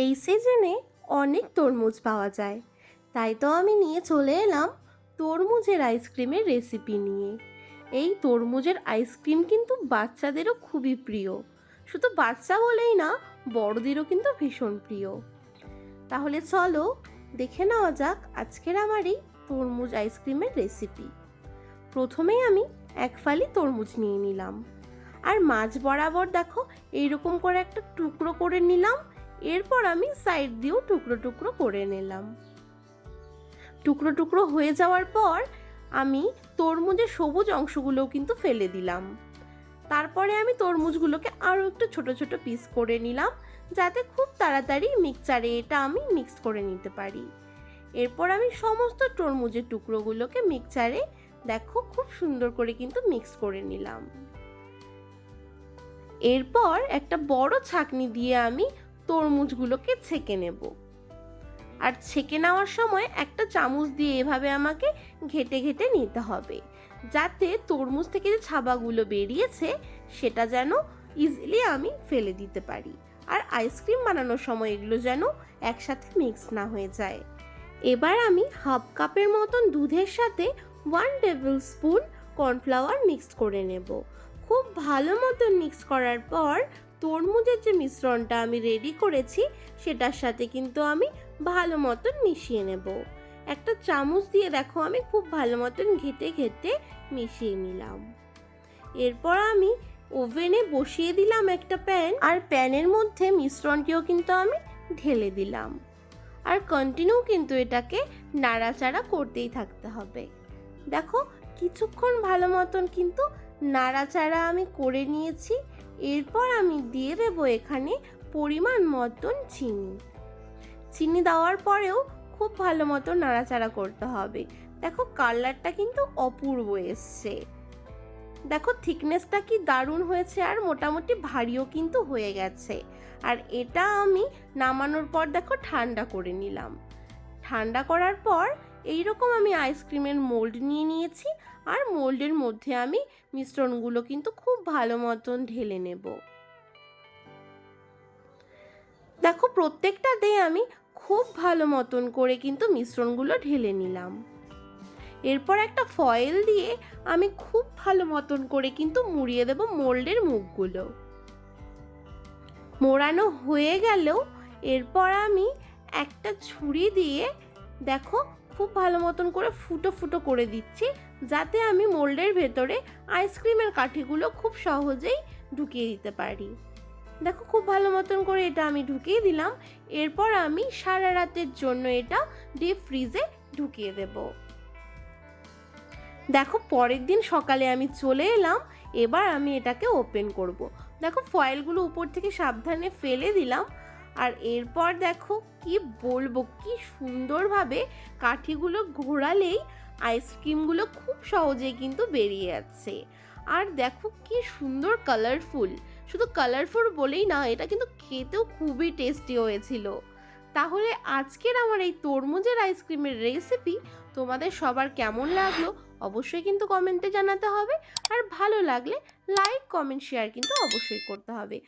এই সিজনে অনেক তরমুজ পাওয়া যায়। তাই তো আমি নিয়ে চলে এলাম তরমুজের আইসক্রিমের রেসিপি নিয়ে। এই তরমুজের আইসক্রিম কিন্তু বাচ্চাদেরও খুবই প্রিয়। শুধু বাচ্চা বলেই না, বড়দেরও কিন্তু ভীষণ প্রিয়। তাহলে চলো দেখে নেওয়া যাক আজকের আমার এই তরমুজ আইসক্রিমের রেসিপি। প্রথমেই আমি এক ফালি তরমুজ নিয়ে নিলাম। আর মাছ বরাবর দেখো, এইরকম করে একটা টুকরো করে নিলাম। এরপর আমি সাইড দিয়েও টুকরো টুকরো করে নিলাম। টুকরো টুকরো হয়ে যাওয়ার পর আমি তরমুজের সবুজ অংশগুলোও কিন্তু ফেলে দিলাম। তারপরে আমি তরমুজগুলোকে আরও একটু ছোট ছোট পিস করে নিলাম, যাতে খুব তাড়াতাড়ি মিক্সচারে এটা আমি মিক্স করে নিতে পারি। এরপর আমি সমস্ত তরমুজের টুকরোগুলোকে মিক্সচারে দেখো খুব সুন্দর করে কিন্তু মিক্স করে নিলাম। এরপর একটা বড় ছাকনি দিয়ে আমি তরমুজগুলোকে ছেঁকে নেব। আর ছেঁকে নেওয়ার সময় একটা চামচ দিয়ে এভাবে আমাকে ঘেটে ঘেটে নিতে হবে, যাতে তরমুজ থেকে যে ছাবাগুলো বেরিয়েছে সেটা যেন ইজিলি আমি ফেলে দিতে পারি। আর আইসক্রিম বানানোর সময় এগুলো যেন একসাথে মিক্স না হয়ে যায়। এবার আমি হাফ কাপের মতন দুধের সাথে one tablespoon cornflour mix করে নেব। খুব ভালো মতন মিক্স করার পর তরমুজের যে মিশ্রণটা আমি রেডি করেছি, সেটার সাথে কিন্তু আমি ভালো মতন মিশিয়ে নেব। একটা চামচ দিয়ে দেখো আমি খুব ভালো মতন ঘেটে ঘেটে মিশিয়ে নিলাম। এরপর আমি ওভেনে বসিয়ে দিলাম একটা প্যান, আর প্যানের মধ্যে মিশ্রণটিও কিন্তু আমি ঢেলে দিলাম। আর কন্টিনিউ কিন্তু এটাকে নাড়াচাড়া করতেই থাকতে হবে। দেখো, কিছুক্ষণ ভালো মতন কিন্তু নাড়াচাড়া আমি করে নিয়েছি, এরপর আমি দিয়ে দেবো এখানে পরিমাণ মতন চিনি। চিনি দেওয়ার পরেও খুব ভালো মতো নাড়াচাড়া করতে হবে। দেখো কালারটা কিন্তু অপূর্ব এসছে। দেখো থিকনেসটা কি দারুণ হয়েছে আর মোটামুটি ভারীও কিন্তু হয়ে গেছে। আর এটা আমি নামানোর পর দেখো ঠান্ডা করে নিলাম। ঠান্ডা করার পর এইরকম আমি আইসক্রিমের মোল্ড নিয়ে নিয়েছি। আর মোল্ডের মধ্যে আমি মিশ্রণগুলো কিন্তু খুব ভালো মতন ঢেলে নেব। দেখো, প্রত্যেকটা প্রত্যেকটাতে আমি খুব ভালো মতন করে কিন্তু মিশ্রণগুলো ঢেলে নিলাম। এরপর একটা ফয়েল দিয়ে আমি খুব ভালো মতন করে কিন্তু মুড়িয়ে দেব মোল্ডের মুখগুলো। মোড়ানো হয়ে গেলেও এরপর আমি একটা ছুরি দিয়ে দেখো খুব ভালো মতন করে ফুটো ফুটো করে দিচ্ছি, যাতে আমি মোল্ডের ভেতরে আইসক্রিমের কাঠিগুলো খুব সহজেই ঢুকিয়ে দিতে পারি। দেখো, খুব ভালো মতন করে এটা আমি ঢুকিয়ে দিলাম। এরপর আমি সারা রাতের জন্য এটা ডিপ ফ্রিজে ঢুকিয়ে দেব। দেখো, পরের দিন সকালে আমি চলে এলাম, এবার আমি এটাকে ওপেন করব। দেখো ফয়েলগুলো উপর থেকে সাবধানে ফেলে দিলাম। আর এরপর দেখো কি বলব, কি সুন্দরভাবে কাঠিগুলো ঘোরালেই আইসক্রিমগুলো খুব সহজেই কিন্তু বেরিয়ে যাচ্ছে। আর দেখো কি সুন্দর কালারফুল শুধু কালারফুল বলেই না, এটা কিন্তু খেতেও খুবই টেস্টি হয়েছিল। তাহলে আজকের আমার এই তরমুজের আইসক্রিমের রেসিপি তোমাদের সবার কেমন লাগল অবশ্যই কিন্তু কমেন্টে জানাতে হবে। আর ভালো লাগলে লাইক কমেন্ট শেয়ার কিন্তু অবশ্যই করতে হবে।